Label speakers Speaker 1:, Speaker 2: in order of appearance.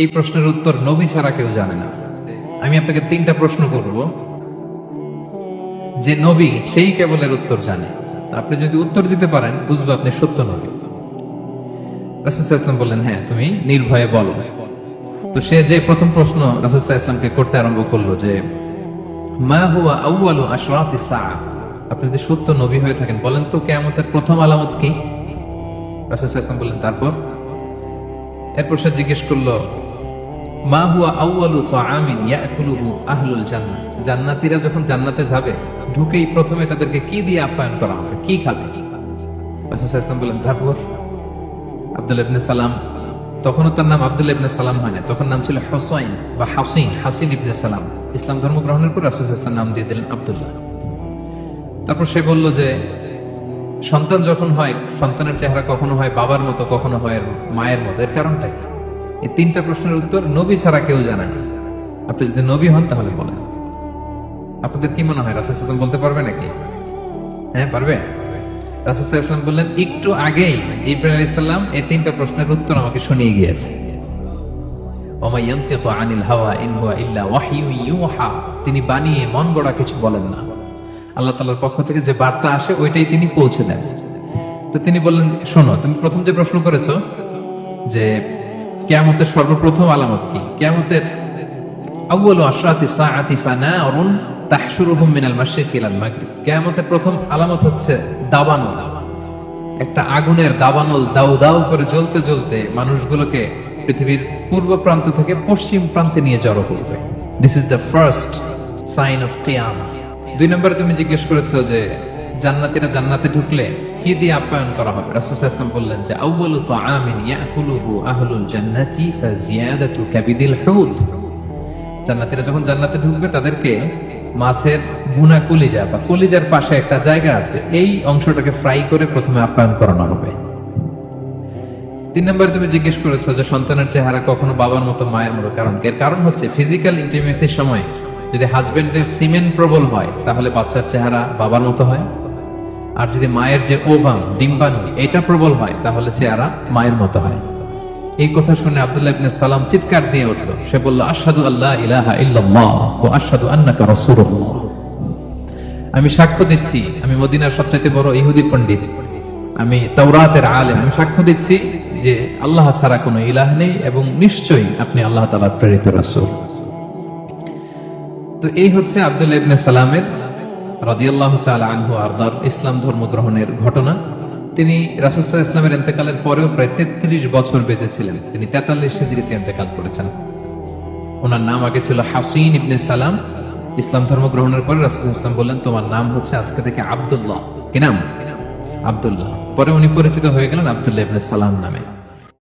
Speaker 1: এই প্রশ্নের উত্তর নবী ছাড়া কেউ জানে না। আমি আপনাকে তিনটা প্রশ্ন করব। যে নবী সেই কেবলের উত্তর জানে। আপনি যদি উত্তর দিতে পারেন, বুঝব আপনি সত্য নবী। রাসুসাহ ইসলাম বললেন হ্যাঁ তুমি নির্ভয়ে বলো। তো সে যে প্রথম প্রশ্ন রাসুসাহ ইসলামকে করতে আরম্ভ করল যে, মা হুয়া আউয়ালু আশরাতি আপনি যদি সত্য নবী হয়ে থাকেন, বলেন তো কিয়ামতের প্রথম আলামত কি? সাল্লাল্লাহু আলাইহি বললেন, তারপর? এরপর সে জিজ্ঞেস করল মা হুয়া আউয়ালু তাআমিন ইয়াকুলুহু আহলুল জান্নাহ। জান্নাতীরা যখন জান্নাতে যাবে, ঢুকেই প্রথমে তাদেরকে কি দিয়ে আপ্যায়ন করা হবে? কি খাবে? রাসূল তারপর আব্দুল ইবনে সালাম, তখনও তার নাম আব্দুল ইবনে সালাম হয় না তখন নাম ছিল হোসাইন বা হাসিন হাসিন ইবনে সালাম। ইসলাম ধর্ম গ্রহণের পর রাসূল ইসলাম নাম দিয়ে দিলেন আব্দুল্লাহ। তারপর সে বলল যে, সন্তান যখন হয়, সন্তানের চেহারা কখনো হয় বাবার মতো, কখনো হয় মায়ের মতো। এর কারণটাই? এই তিনটা প্রশ্নের উত্তর নবী ছাড়া কেউ জানে আপনি যদি নবী হন তাহলে বলেন। আপনাদের কি মনে হয়, রাসূল ইসলাম বলতে পারবে নাকি? হ্যাঁ পারবে? রাসূল ইসলাম বললেন, একটু আগেই জিব্রাইল আলাইহিস সালাম এই তিনটা প্রশ্নের উত্তর আমাকে শুনিয়ে গিয়েছে। আনিল হাওয়া ইন হুয়া ইল্লা ইউহা। তিনি বানিয়ে মন গড়া কিছু বলেন না। আল্লাহ তাআলার পক্ষ থেকে যে বার্তা আসে, ওইটাই তিনি পৌঁছে দেন। তো তিনি বললেন, শোনো, তুমি প্রথম যে প্রশ্ন করেছ, যে কিয়ামতের সর্বপ্রথম আলামত কি? কিয়ামতের আশরাতি সাআতি মিনাল মাশরিকি ইলাল মাগরিব। প্রথম আলামত হচ্ছে দাবানল। একটা আগুনের দাবানল দাউ দাউ করে জ্বলতে জ্বলতে মানুষগুলোকে পৃথিবীর পূর্ব প্রান্ত থেকে পশ্চিম প্রান্তে নিয়ে জড়ো করবে this is the first sign of দুই নম্বরে তুমি জিজ্ঞেস করেছ যে জান্নাতীরা জান্নাতে ঢুকলে কি দিয়ে আপ্যায়ন করা হবে? রাসূল সাল্লাল্লাহু আলাইহি ওয়াসাল্লাম বললেন যে, আউয়ালু তাআমিন ইয়াকুলুহু আহলুল জান্নাতি ফাজিয়াদাতু জান্নাতীরা যখন জান্নাতে ঢুকবে, তাদেরকে মাছের গুনা কলিজা বা কলিজার পাশে একটা জায়গা আছে, এই অংশটাকে ফ্রাই করে প্রথমে আপ্যায়ন করানো হবে। তিন নম্বরে তুমি জিজ্ঞেস করেছ যে, সন্তানের চেহারা কখনো বাবার মতো, মায়ের মতো, কারণ? এর কারণ হচ্ছে ফিজিক্যাল ইন্টিমেসির সময় যদি হাজবেন্ডের সিমেন প্রবল হয়, তাহলে বাচ্চার চেহারা বাবার মতো হয়? আর যদি মায়ের যে ওভাম ডিম্বাণু, এটা প্রবল হয়, তাহলে চেহারা মায়ের মতো হয়। এই কথা শুনে আব্দুল্লাহ ইবনে সালাম চিৎকার দিয়ে উঠল। সে বলল, আশহাদু আল্লাহ ইলাহা ইল্লাল্লাহ ওয়া আশহাদু আন্নাকা রাসূলুল্লাহ। আমি সাক্ষ্য দিচ্ছি, আমি মদিনার সবচাইতে বড় ইহুদি পণ্ডিত। আমি তাওরাতের আলেম। আমি সাক্ষ্য দিচ্ছি যে আল্লাহ ছাড়া কোনো ইলাহ নেই এবং নিশ্চয়ই আপনি আল্লাহ তাআলার প্রেরিত রাসূল। তো এই হচ্ছে আব্দুল্লাহ ইবনে সালামের রাদিয়াল্লাহু তাআলা আনহু আরদার ইসলাম ধর্ম গ্রহণের ঘটনা। তিনি রাসূলুল্লাহ ইসলামের ইন্তেকালের পরেও প্রায় 33 বছর বেঁচে ছিলেন তিনি 43 হিজরিতে ইন্তেকাল করেছেন। ওনার নাম আগে ছিল হাসিন ইবনে সালাম। ইসলাম ধর্ম গ্রহণের পরে রাসূলুল্লাহ ইসলাম বললেন, তোমার নাম হচ্ছে আজকে থেকে আব্দুল্লাহ। কি নাম? আব্দুল্লাহ। পরে উনি পরিচিত হয়ে গেলেন আবদুল্লাহ ইবনে সালাম নামে।